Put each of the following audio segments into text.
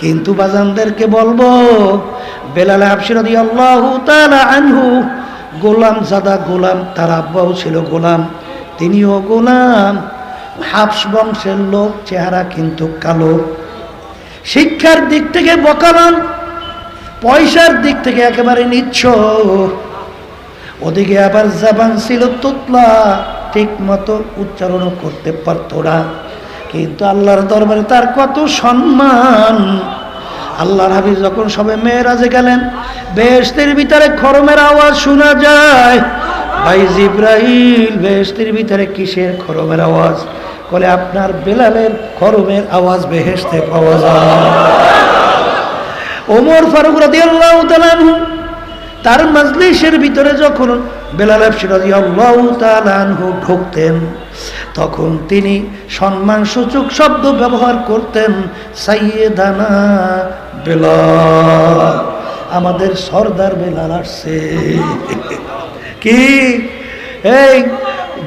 কিন্তু বাজানদেরকে বলব, বেলাল হাফসিরদি আল্লাহ আনহু, গোলাম জাদা গোলাম, তার আব্বাও ছিল গোলাম, তিনিও গোলাম। হাফস বংশের লোক, চেহারা কিন্তু কালো। শিক্ষার দিক থেকে বকালাম পয়সার দিক থেকে একেবারে নিচ্ছ। ওদিকে আবার জাবান ছিল তুতলা, ঠিক মতো উচ্চারণও করতে পারতো না। কিন্তু আল্লাহর দরবারে তার কত সম্মান। আল্লাহর হাবিব যখন সবে মেয়েরাজে গেলেন বেহেস্তের ভিতরে খরমের আওয়াজ শোনা যায়। ভাই জিব্রাহিল বেহেস্তের ভিতরে কিসের খরমের আওয়াজ? বলে, আপনার বেলালের খরমের আওয়াজ বেহেস্তে পাওয়া যায় ওমর ফারুক তাআলা আনহু তার মজলিসের ভিতরে যখন বেলাল তাআলা আনহু ঢুকতেন তখন তিনি সম্মানসূচক শব্দ ব্যবহার করতেন সাইয়েদানা বেলাল আমাদের সর্দার বেলাল আসছে। কি? এই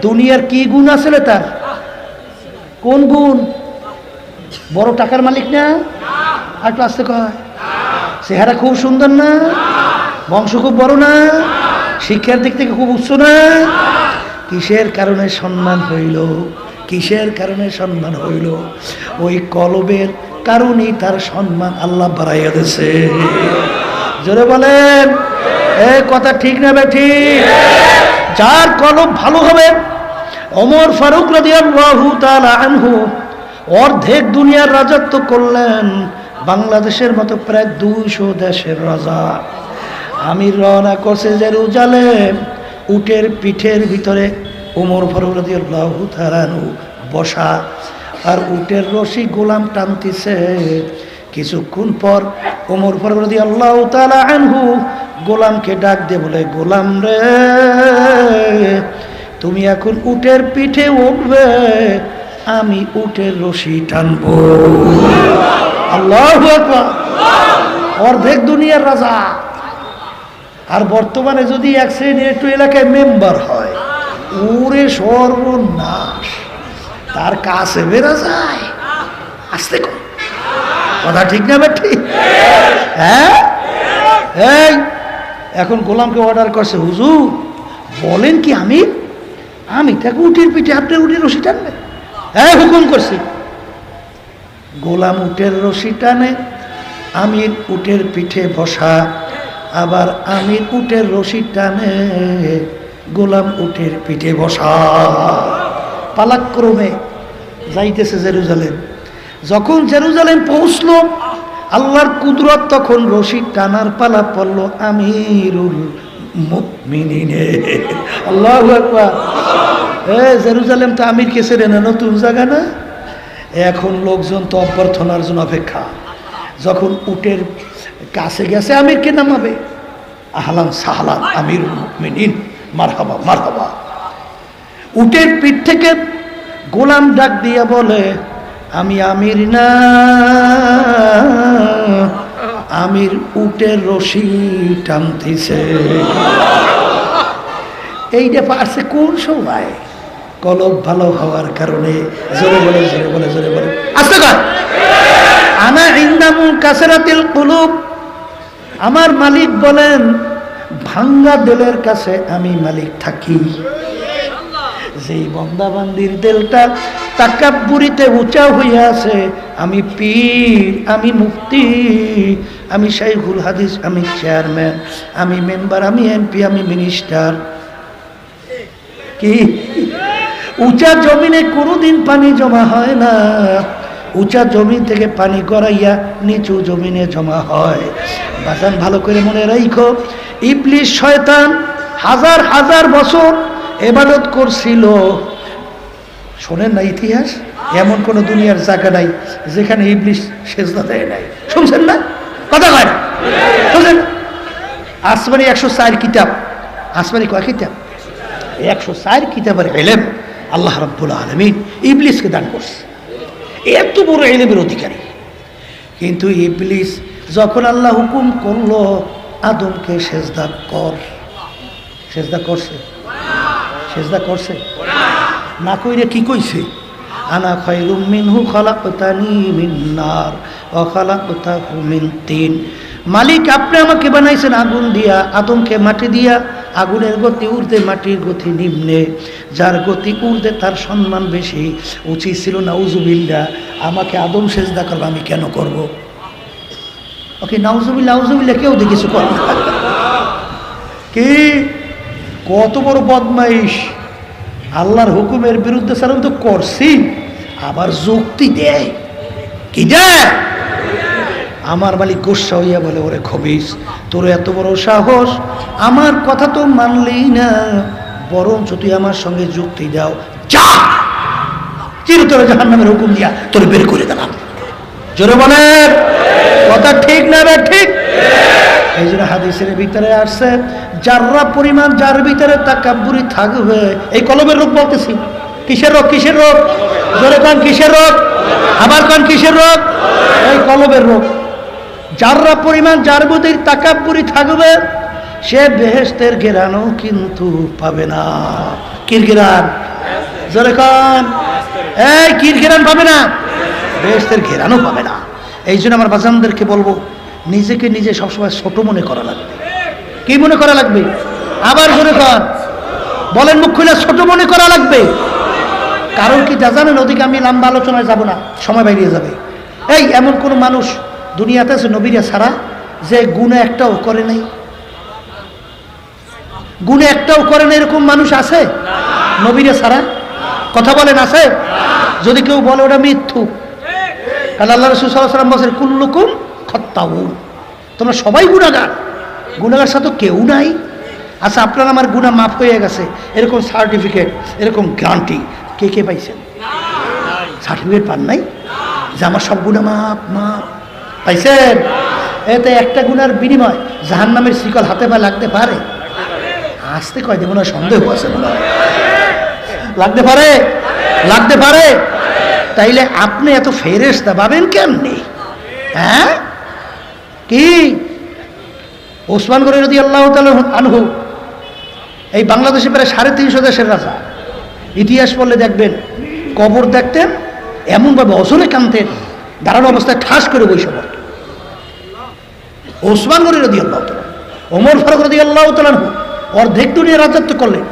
দুনিয়ার কি গুণ আছে রে তার? কোন গুণ? বড় টাকার মালিক না? আর আসতে কয়। চেহারা খুব সুন্দর না? বংশ খুব বড় না? শিক্ষার দিক থেকে খুব উচ্চ না? কিসের কারণে সম্মান হইল? কিসের কারণে সম্মান হইল? ওই কলবের কারণেই তার সম্মান আল্লাহ বাড়াইয়া দিছে জোরে বলেন। এ কথা ঠিক না বে ঠিক? যার কলব ভালো হবে অমর ফারুক তাআলা আনহু অর্ধেক দুনিয়ার রাজত্ব করলেন। বাংলাদেশের মতো প্রায় দুইশো দেশের রাজা। আমির রওনা করছে জেরুজালেম। উটের পিঠের ভিতরে উমর তাআলা আনহু বসা আর উটের রশি গোলাম টানতিছে। কিছুক্ষণ পর ওমর ফারুক রাদিয়াল্লাহু তাআলা আনহু গোলামকে ডাক দে বলে, গোলাম রে, তুমি এখন উটের পিঠে উঠবে, আমি উটের রশি টানবো। আল্লাহ অর্ধেক দুনিয়ার রাজা। আর বর্তমানে যদি এক শ্রেণির একটু এলাকায় মেম্বার হয় ওরে সর্বনাশ। তার কাছে বেরা যায়। আসতে কথা ঠিক না ঠিক হ্যাঁ? এই, এখন গোলামকে অর্ডার করছে, হুজুর, বলেন কি আমি? আমি তাকে উটির পিঠে আপনি উটির রশি টানবেন হ্যাঁ হুকুম করছি। গোলাম উটের রশি টানে, আমির উটের পিঠে বসা আবার আমির উটের রশি টানে গোলাম উটের পিঠে বসা। পালাক্রমে যাইতেছে জেরুজালেম। যখন জেরুজালেম পৌঁছল, আল্লাহর কুদরত তখন রশি টানার পালা পড়ল আমিরুল আল্লাহু এ, জেরুজালেম তো আমির কে ছেড়ে না, নতুন জায়গা না? এখন লোকজন তো অভ্যর্থনার জন্য অপেক্ষা। যখন উটের কাছে গেছে, আমিরকে নামাবে। আহলান সাহলান আমির মিনিন মারহাবা মারহাবা। উটের পিঠ থেকে গোলাম ডাক দিয়ে বলে, আমি আমির না, আমির উটের রশি টানতেছে। এইটা পারছে কোন সময়? কলব ভালো হওয়ার কারণে জোরে বলে জোরে বলে জোরে বলে। আসতে আনা ইন্দামু কাসেরাতিল কুলুব। আমার মালিক বলেন, ভাঙ্গা দেলের কাছে আমি মালিক থাকি। যেই বন্দাবান্দির দেলটা তাকাব্বুরিতে উঁচা হইয়া আছে, আমি পীর, আমি মুক্তি আমি শাইখুল হাদিস, আমি চেয়ারম্যান, আমি মেম্বার, আমি এমপি, আমি মিনিস্টার। কি? উঁচা জমিনে কোনোদিন পানি জমা হয় না। উঁচা জমিন থেকে পানি গড়াইয়া নিচু জমিনে জমা হয়। বাজান ভালো করে মনে রাখো ইবলিশ শয়তান হাজার হাজার বছর এবাদত করছিল। শোনেন না ইতিহাস, এমন কোন দুনিয়ার জায়গা নাই যেখানে ইবলিশ সেজদা দেয় নাই। শুনছেন না? কথা কয় শুনছেন? আসমানি একশো চার কিতাব। আসমানি কয় কিতাব? একশো চার কিতাবের এলেম আল্লাহ রব্বুল আলমিন ইবলিসকে দান করছে। এত বড় এলেমের অধিকারী। কিন্তু ইবলিস যখন আল্লাহ হুকুম করল, আদমকে সেজদা কর। সেজদা করছে? সেজদা করছে? না কইরে কি কইছে? আনা খয়রুম মিনহু খলাকতানি মিন নার অখালাকতাহু মিন তিন। মালিক, আপনি আমাকে বানাইছেন আগুন দিয়া, আদমকে মাটি দিয়া আগুনের গতি ঊর্ধ্বে, মাটির গতি নিম্নে। যার গতি ঊর্ধ্বে, তার সম্মান বেশি। উচিত ছিল না উজুবিল্লা আমাকে আদম সেজদা করব, আমি কেন করব? ওকে নাউজুবিল্লা উজুবিল্লা কেউ দেখিস কর কি? কত বড় বদমাইশ। আল্লাহর হুকুমের বিরুদ্ধে সালাম তো করছি, আবার যুক্তি দেয়। কি দেয়? আমার মালিক গোসা হইয়া বলে, ওরে খবিস, তোর এত বড় সাহস? আমার কথা তো মানলেই না। বরঞ্চ তুই আমার সঙ্গে যুক্তি দাও। যা! চিরতর জাহান নামের হুকুম দিয়া তোর বের করে দিলাম। জোরে বলেন। কথা ঠিক না রে ঠিক? এই জন্য হাদিসের ভিতরে আসছে, যাররা পরিমাণ, যার ভিতরে তাকাব্বুরি থাকবে, এই কলমের রোগ বলতেছি। কিসের রোগ কিসের রোগ জোরে কন, কিসের রোগ আবার কন, কিসের রোগ এই কলমের রোগ যাররা পরিমাণ, যার মধ্যে তাকাব্বুরি থাকবে, সে বেহেস্তের ঘেরানো কিন্তু পাবে না। কির ঘেরান জোরে কন। এই কির ঘেরান পাবে না? বেহেস্তের ঘেরানো পাবে না। এই জন্য আমার বাজানদেরকে বলব, নিজেকে নিজে সবসময় ছোট মনে করা লাগবে। কি মনে করা লাগবে? আবার জোরে কর বলেন মুখ ছোট মনে করা লাগবে? কারণ কি, যা জানেন ওদিকে আমি লম্বা আলোচনায় যাব না, সময় বেরিয়ে যাবে। এই, এমন কোন মানুষ দুনিয়াতে আছে নবীরা ছাড়া যে গুণে একটাও করে নাই। গুণে একটাও করে না এরকম মানুষ আছে? নবীরা ছাড়া কথা বলেন, আছে? যদি কেউ বলে ওটা মৃত্যু কারণ আল্লাহ রসুল বলছেন, কুল্লুকুম খত্তাউ তোমরা সবাই গুণাগার গুণাগার সাথে কেউ নাই। আচ্ছা আপনার আমার গুণা মাফ হয়ে গেছে। এরকম সার্টিফিকেট এরকম গ্রান্টি কে কে পাইছেন? সার্টিফিকেট পান নাই? যে আমার সব গুণা মাপ মাপ পাইছেন? এতে একটা গুণার বিনিময় জাহান নামের শিকল হাতে পা লাগতে পারে। আসতে কয় দেবো না সন্দেহ আছে লাগতে পারে? লাগতে পারে? তাইলে আপনি এত ফেরেস্তা পাবেন কেমনি? হ্যাঁ? কি? ওসমান যদি আল্লাহ আনহু, এই বাংলাদেশে প্রায় সাড়ে তিনশো দেশের রাজা। ইতিহাস পড়লে দেখবেন, কবর দেখতেন, এমনভাবে অসলে কানতেন, দাঁড়ানো অবস্থায় ঠাস করে পড়ত ওসমান গরি রদি আল্লাহ ওমর ফারুক রদি আল্লাহ তালানহু অর্ধেক দুনিয়া রাজত্ব করলেন।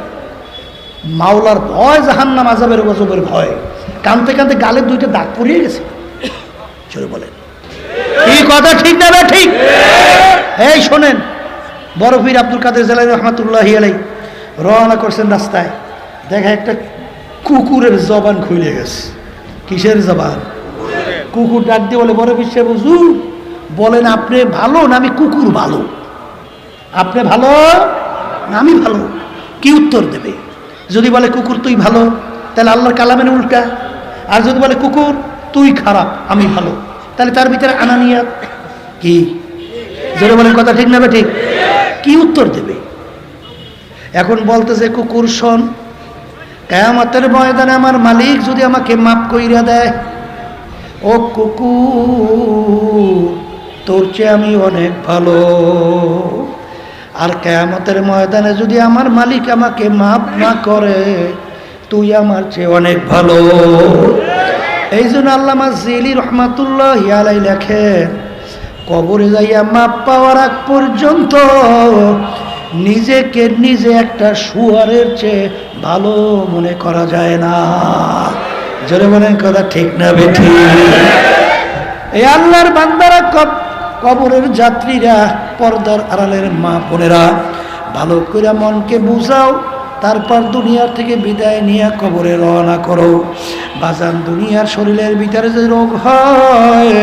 মাওলার ভয়, জাহান্নাম আজাবের গজবের ভয়। কানতে কানতে গালের দুইটা দাগ পড়িয়ে গেছে। চলে বলেন। এই কথা ঠিক না ঠিক এই শোনেন, বড় পীর আব্দুল কাদের জেলাই রহমাতুল্লাহ আলাই রওনা করছেন রাস্তায়। দেখা একটা কুকুরের জবান খুলে গেছে। কিসের জবান? কুকুর ডাক দিয়ে বলে, বড় বিশ্বে বুঝু বলেন, আপনি ভালো না আমি কুকুর ভালো? আপনি ভালো না আমি ভালো? কি উত্তর দেবে? যদি বলে, কুকুর তুই ভালো, তাহলে আল্লাহর কালামের উল্টা। আর যদি বলে, কুকুর তুই খারাপ, আমি ভালো, তাহলে তার ভিতরে আনানিয়াত কি? জোরে বলেন, কথা ঠিক না ঠিক? কি উত্তর দেবে? এখন বলতেছে, কুকুর শোন, কেয়ামতের ময়দানে আমার মালিক যদি আমাকে মাফ কইরা দেয়, ও কুকুর তোর চেয়ে আমি অনেক ভালো। আর কেয়ামতের ময়দানে যদি আমার মালিক আমাকে মাফ না করে, তুই আমার চেয়ে অনেক ভালো। এই জন্য আল্লামা জিলি রহমাতুল্লাহ হিয়ালাই লেখেন, কবরে যাইয়া মাপ পাওয়ার আগ পর্যন্ত নিজেকে নিজে একটা শুয়ারের চেয়ে ভালো মনে করা যায় না। জোরে বলেন কথা ঠিক না বেঠি এই আল্লাহর বান্দারা কবরের যাত্রীরা পর্দার আড়ালের মা বোনেরা, ভালো করে মনকে বুঝাও, তারপর দুনিয়ার থেকে বিদায় নিয়ে কবরে রওনা করো। বাজান দুনিয়ার শরীরের ভিতরে যে রোগ হয়,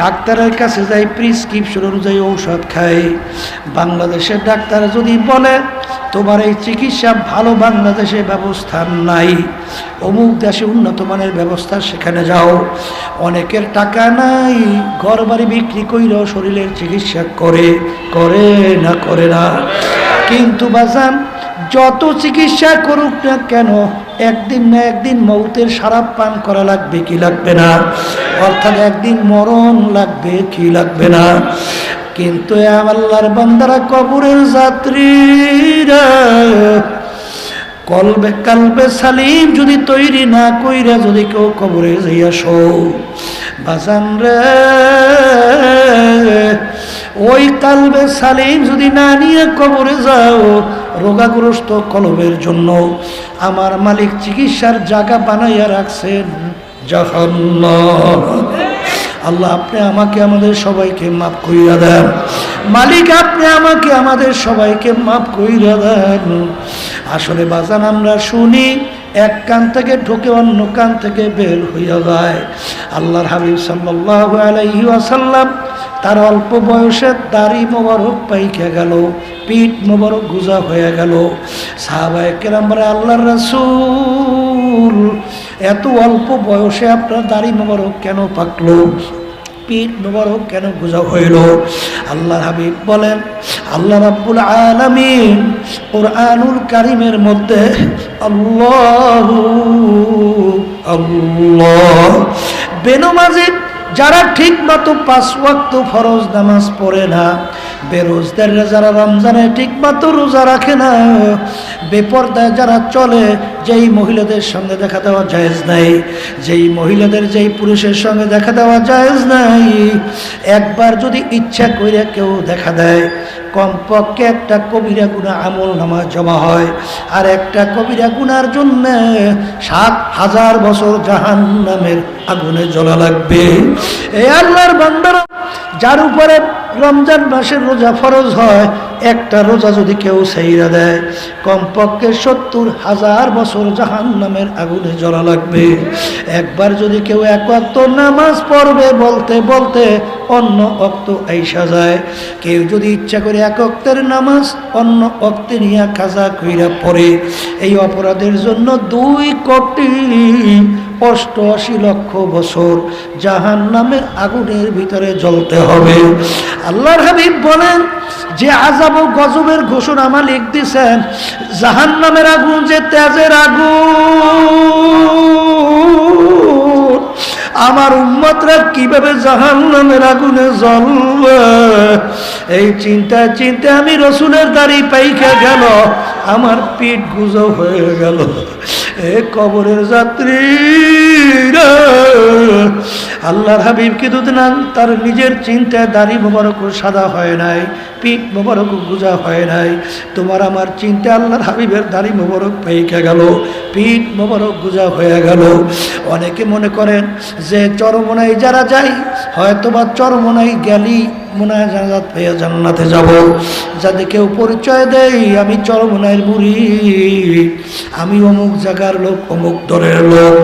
ডাক্তারের কাছে যাই প্রিসক্রিপশন অনুযায়ী ঔষধ খাই। বাংলাদেশের ডাক্তার যদি বলে তোমার এই চিকিৎসা ভালো বাংলাদেশে ব্যবস্থা নাই। অমুক দেশে উন্নত মানের ব্যবস্থা সেখানে যাও। অনেকের টাকা নাই ঘর বাড়ি বিক্রি কইরাও শরীরের চিকিৎসা করে করে না করে না। কিন্তু বাজান, যত চিকিৎসা করুক না কেন, একদিন না একদিন মৌতের সারাপ পান করা লাগবে কি লাগবে না? অর্থাৎ একদিন মরণ লাগবে কি লাগবে না? কিন্তু আল্লাহর বান্দারা কবরের যাত্রীরা, কলবে কালবে সালিম যদি তৈরি না কইরা যদি কেউ কবরে যাইয়া শো, বাজান রে, ওই কালবে সালিম যদি না নিয়ে কবরে যাও, রোগাগ্রস্ত কলবের জন্য আমার মালিক চিকিৎসার জায়গা বানাইয়া রাখছেন জাহান্নাম। আল্লাহ, আপনি আমাকে, আমাদের সবাইকে মাফ করিয়া দেন। মালিক, আপনি আমাকে, আমাদের সবাইকে মাফ করিয়া দেন। আসলে বাজান, আমরা শুনি, এক কান থেকে ঢুকে অন্য কান থেকে বের হইয়া যায়। আল্লাহর হাবিব সাল্লাহ আলাইহি ওয়াসাল্লাম তার অল্প বয়সে দাড়ি মোবারক পাইকে গেল, পিঠ মোবারক গুজা হয়ে গেল। সাহাবায় কেরামরা আল্লাহর রাসূল এত অল্প বয়সে আপনার দাড়ি মোবারক কেন পাকলো? পিঠ মোবারক কেন গুজা হইল? আল্লাহ হাবিব বলেন, আল্লাহ রাব্বুল আলামিন কোরআনুল কারিমের মধ্যে আল্লাহ আল্লাহ বেনমাজি যারা ঠিক মতো পাঁচ ওয়াক্ত ফরজ নামাজ পড়ে না বেরোজদাররা যারা রমজানে ঠিক মতো রোজা রাখে না, বেপর্দায় যারা চলে, যেই মহিলাদের সঙ্গে দেখা দেওয়া জায়েজ নাই, যেই মহিলাদের, যেই পুরুষের সঙ্গে দেখা দেওয়া জায়েজ নাই, একবার যদি ইচ্ছা করে কেউ দেখা দেয়, কমপক্ষে একটা কবিরা গুণা আমল নামা জমা হয়, আর একটা কবিরা গুনার জন্য সাত হাজার বছর জাহান নামের আগুনে জ্বলা লাগবে। এই আল্লাহর বান্দারা, যার উপরে রমজান মাসের রোজা ফরজ হয়, একটা রোজা যদি কেউ সেইরা দেয়, কমপক্ষে সত্তর হাজার বছর জাহান নামের আগুনে জ্বলা লাগবে। একবার যদি কেউ এক অক্ত নামাজ পড়বে, বলতে বলতে অন্য অক্ত আইসা যায়। কেউ যদি ইচ্ছা করে এক অক্তের নামাজ, অন্য অক্তে নিয়ে খাজা কইরা পড়ে। এই অপরাধের জন্য দুই কোটি অষ্টআশি লক্ষ বছর জাহান নামের আগুনের ভিতরে জ্বলতে হবে। আল্লাহর হাবিব বলেন, যে আজাব ও গজবের ঘোষণা মালিক দিছেন জাহান নামের আগুন যে তেজের আগুন। আমার উম্মতরা কীভাবে জাহান নামের আগুনে জ্বলবে? এই চিন্তা চিন্তা আমি রসুলের দাড়ি পাইকা গেল, আমার পিঠ গুজব হয়ে গেল। এ কবরের যাত্রী আল্লাহর হাবিব কিন্তু না তার নিজের চিন্তায় দাড়ি মোবারক সাদা হয় নাই, পিঠ মোবারক গুজা হয় নাই। তোমার আমার চিন্তা আল্লাহর হাবিবের দাড়ি মোবারক পাইকা গেল, পিঠ মোবারক গুজা হয়ে গেল। অনেকে মনে করেন যে চরমনাই যারা যায় হয়তো বা চরমনাই গেলি মনে হয় জান্নাত পেয়ে জান্নাতে যাব। যাতে কেউ পরিচয় দেই আমি চরমনাইয়ের বুড়ি আমি অমুক জায়গার লোক, অমুক দরের লোক।